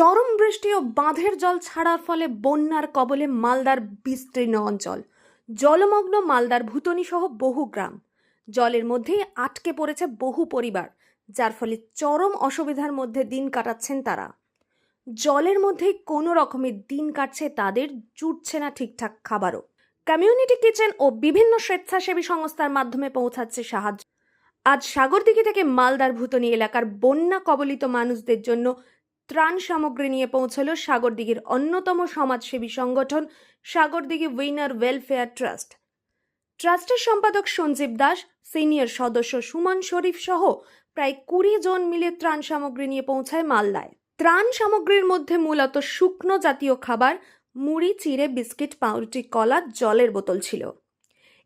চরম বৃষ্টি ও বাঁধের জল ছাড়ার ফলে বন্যার কবলে মালদার বিস্তীর্ণ অঞ্চল। জলমগ্ন মালদার ভুতনি সহ বহু গ্রাম। জলের মধ্যেই আটকে পড়েছে বহু পরিবার, যার ফলে চরম অসুবিধার মধ্যে দিন কাটাচ্ছেন তারা। জলের মধ্যেই কোনো রকমের দিন কাটছে তাদের, জুটছে না ঠিকঠাক খাবারও। কমিউনিটি কিচেন ও বিভিন্ন স্বেচ্ছাসেবী সংস্থার মাধ্যমে পৌঁছাচ্ছে সাহায্য। আজ সাগরদিঘি থেকে মালদার ভুতনি এলাকার বন্যা কবলিত মানুষদের জন্য ত্রাণ সামগ্রী নিয়ে পৌঁছল সাগরদিঘির অন্যতম সমাজসেবী সংগঠন সাগরদিঘি উইনার ওয়েলফেয়ার ট্রাস্ট। ট্রাস্টের সম্পাদক সঞ্জীব দাস, সিনিয়র সদস্য সুমন শরীফ সহ প্রায় কুড়ি জন মিলে ত্রাণ সামগ্রী নিয়ে পৌঁছায় মালদায়। ত্রাণ সামগ্রীর মধ্যে মূলত শুকনো জাতীয় খাবার, মুড়ি, চিড়ে, বিস্কিট, পাউরুটি, কলা, জলের বোতল ছিল।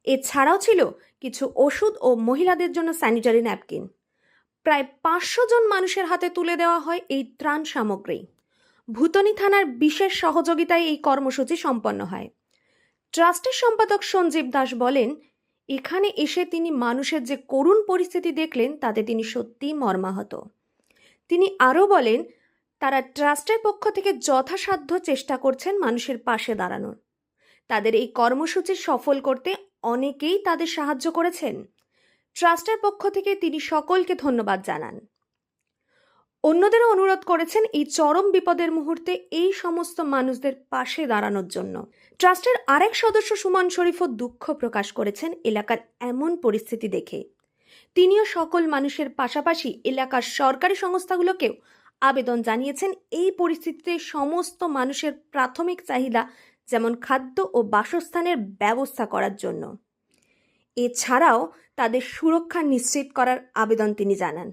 এছাড়াও ছিল কিছু ওষুধ ও মহিলাদের জন্য স্যানিটারি ন্যাপকিন। প্রায় পাঁচশো জন মানুষের হাতে তুলে দেওয়া হয় এই ত্রাণ সামগ্রী। ভুতনি থানার বিশেষ সহযোগিতায় এই কর্মসূচি সম্পন্ন হয়। ট্রাস্টের সম্পাদক সঞ্জীব দাস বলেন, এখানে এসে তিনি মানুষের যে করুণ পরিস্থিতি দেখলেন, তাতে তিনি সত্যিই মর্মাহত। তিনি আরও বলেন, তারা ট্রাস্টের পক্ষ থেকে যথাসাধ্য চেষ্টা করছেন মানুষের পাশে দাঁড়ানোর। তাদের এই কর্মসূচি সফল করতে অনেকেই তাদের সাহায্য করেছেন। ট্রাস্টের পক্ষ থেকে তিনি সকলকে ধন্যবাদ জানান। অন্যদেরও অনুরোধ করেছেন এই চরম বিপদের মুহূর্তে এই সমস্ত মানুষদের পাশে দাঁড়ানোর জন্য। ট্রাস্টের আরেক সদস্য সুমন শরীফও দুঃখ প্রকাশ করেছেন এলাকার এমন পরিস্থিতি দেখে। তিনিও সকল মানুষের পাশাপাশি এলাকার সরকারি সংস্থাগুলোকেও আবেদন জানিয়েছেন এই পরিস্থিতিতে সমস্ত মানুষের প্রাথমিক চাহিদা যেমন খাদ্য ও বাসস্থানের ব্যবস্থা করার জন্য। এছাড়াও তাদের সুরক্ষা নিশ্চিত করার আবেদন তিনি জানান।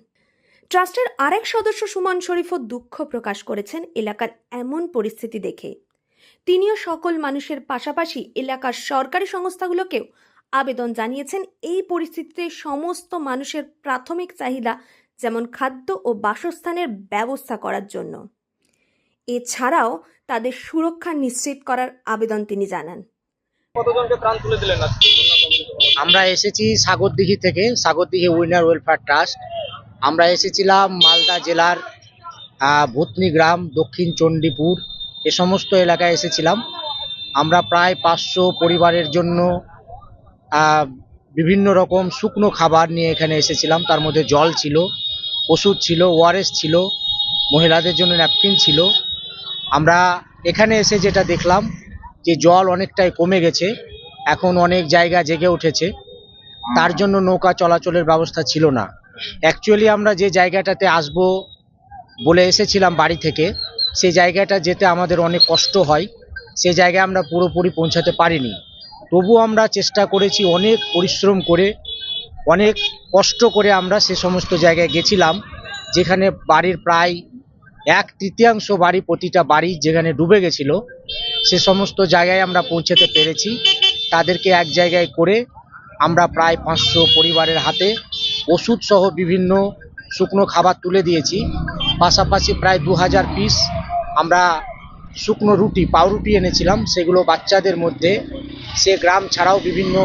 ট্রাস্টের আরেক সদস্য সুমন শরীফও দুঃখ প্রকাশ করেছেন এলাকার এমন পরিস্থিতি দেখে। তিনিও সকল মানুষের পাশাপাশি এলাকার সরকারি সংস্থাগুলোকেও আবেদন জানিয়েছেন এই পরিস্থিতিতে সমস্ত মানুষের প্রাথমিক চাহিদা যেমন খাদ্য ও বাসস্থানের ব্যবস্থা করার জন্য। এছাড়াও তাদের সুরক্ষা নিশ্চিত করার আবেদন তিনি জানান। কতজনকে ত্রাণ তুলে দিলেন আজকে বন্যা কবলিত মানুষ? আমরা এসেছি সাগরদিঘি থেকে, সাগরদিঘি উইনার ওয়েলফেয়ার ট্রাস্ট আমরা এসেছিলাম মালদা জেলার ভূতনি গ্রাম, দক্ষিণ চণ্ডীপুর, এ সমস্ত এলাকায় এসেছিলাম। আমরা প্রায় পাঁচশো পরিবারের জন্য বিভিন্ন রকম শুকনো খাবার নিয়ে এখানে এসেছিলাম। তার মধ্যে জল ছিল, ওষুধ ছিল, ওআরএস ছিল, মহিলাদের জন্য ন্যাপকিন ছিল। আমরা এখানে এসে যেটা দেখলাম যে জল অনেকটাই কমে গেছে। এখন অনেক জায়গা জেগে উঠেছে। তার জন্য নৌকা চলাচলের ব্যবস্থা ছিল না। অ্যাকচুয়ালি আমরা যে জায়গাটাতে আসব বলে এসেছিলাম বাড়ি থেকে সেই জায়গাটা যেতে আমাদের অনেক কষ্ট হয়। সে জায়গায় আমরা পুরোপুরি পৌঁছাতে পারিনি। তবু আমরা চেষ্টা করেছি অনেক পরিশ্রম করে, অনেক কষ্ট করে আমরা সে সমস্ত জায়গায় গেছিলাম, যেখানে বাড়ির প্রায় এক তৃতীয়াংশ বাড়ি, প্রতিটা বাড়ি যেখানে ডুবে গেছিল, সে সমস্ত জায়গায় আমরা পৌঁছাতে পেরেছি। তাদেরকে এক জায়গায় করে আমরা প্রায় পাঁচশো পরিবারের হাতে ওষুধ সহ বিভিন্ন শুকনো খাবার তুলে দিয়েছি। পাশাপাশি প্রায় দু হাজার পিস আমরা শুকনো রুটি পাউরুটি এনেছিলাম। সেগুলো বাচ্চাদের মধ্যে সে গ্রাম ছাড়াও বিভিন্ন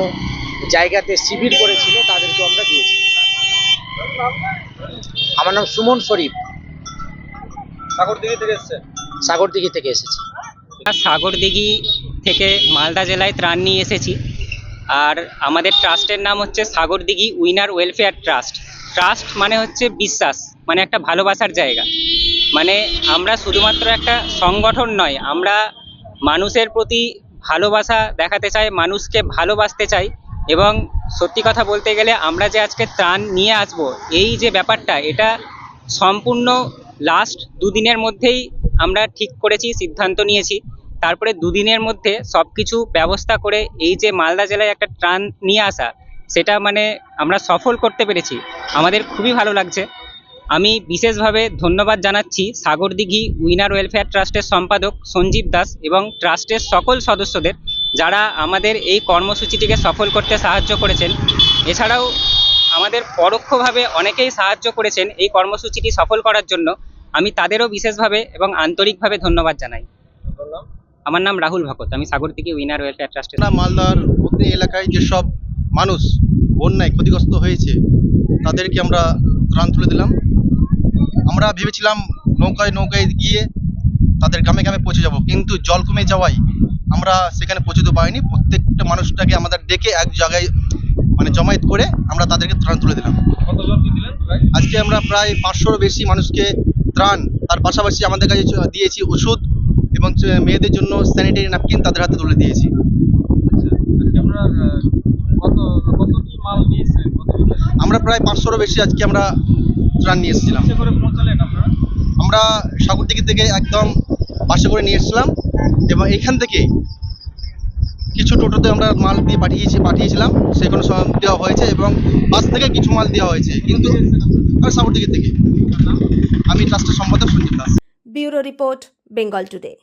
জায়গাতে শিবির করেছিল তাদেরকে আমরা দিয়েছি। আমার নাম সুমন শরীফ। সাগরদিঘি থেকে এসছেন? সাগরদিঘি থেকে এসেছি। সাগরদিঘি থেকে মালদা জেলায় ত্রাণ নিয়ে এসেছি। আর আমাদের ট্রাস্টের নাম হচ্ছে Sagardighi winner welfare trust. Trust মানে হচ্ছে বিশ্বাস মানে একটা ভালোবাসার জায়গা। মানে আমরা শুধুমাত্র একটা সংগঠন নয়, আমরা মানুষের প্রতি ভালোবাসা দেখাতে চাই, মানুষকে ভালোবাসতে চাই এবং সত্যি কথা বলতে গেলে আমরা যে আজকে ত্রাণ নিয়ে আসব, এই যে ব্যাপারটা, এটা সম্পূর্ণ লাস্ট দুদিনের মধ্যেই আমরা ঠিক করেছি, সিদ্ধান্ত নিয়েছি। তারপরে দুদিনের মধ্যে সব কিছু ব্যবস্থা করে এই যে মালদা জেলায় একটা ত্রাণ নিয়ে আসা, সেটা মানে আমরা সফল করতে পেরেছি। আমাদের খুবই ভালো লাগছে। আমি বিশেষভাবে ধন্যবাদ জানাচ্ছি সাগরদিঘি উইনার ওয়েলফেয়ার ট্রাস্টের সম্পাদক সঞ্জীব দাস এবং ট্রাস্টের সকল সদস্যদের, যারা আমাদের এই কর্মসূচিটিকে সফল করতে সাহায্য করেছেন। এছাড়াও আমাদের পরোক্ষভাবে অনেকেই সাহায্য করেছেন এই কর্মসূচিটি সফল করার জন্য। আমি তাদেরও বিশেষভাবে এবং আন্তরিকভাবে ধন্যবাদ জানাই। আমার নাম রাহুল ভকত আমি সাগর থেকে উইনার ওয়েলফেয়ার ট্রাস্টের মালদার ভূতনি এলাকায় যেসব মানুষ বন্যায় ক্ষতিগ্রস্ত হয়েছে তাদেরকে আমরা ত্রাণ তুলে দিলাম। আমরা ভেবেছিলাম নৌকায় নৌকায় গিয়ে তাদের গ্রামে গ্রামে পৌঁছে যাব কিন্তু জল কমে যাওয়ায় আমরা সেখানে পৌঁছতে পারিনি। প্রত্যেকটা মানুষটাকে আমাদের ডেকে এক জায়গায় মানে জমায়েত করে আমরা তাদেরকে ত্রাণ তুলে দিলাম। আজকে আমরা প্রায় পাঁচশোরও বেশি মানুষকে ত্রাণ তার পাশাপাশি আমাদের কাছে দিয়েছি ওষুধ এবং মেয়েদের জন্য স্যানিটারি ন্যাপকিন তাদের হাতে তুলে দিয়েছি। আচ্ছা আমরা প্রায় পাঁচশোরও বেশি আজকে আমরা ত্রাণ নিয়ে এসেছিলাম। আমরা সাগরদিঘি থেকে একদম বাসে করে নিয়ে এসেছিলাম এবং এইখান থেকে কিছু টোটোতে আমরা মাল দিয়ে পাঠিয়েছি পাঠিয়েছিলাম। সেগুলো সব দেওয়া হয়েছে এবং বাস থেকে কিছু মাল দেওয়া হয়েছে। কিন্তু আর সাগরদিঘি থেকে। আমি ট্রাস্টের সম্পাদক Sanjib Das. Bureau report Bengal today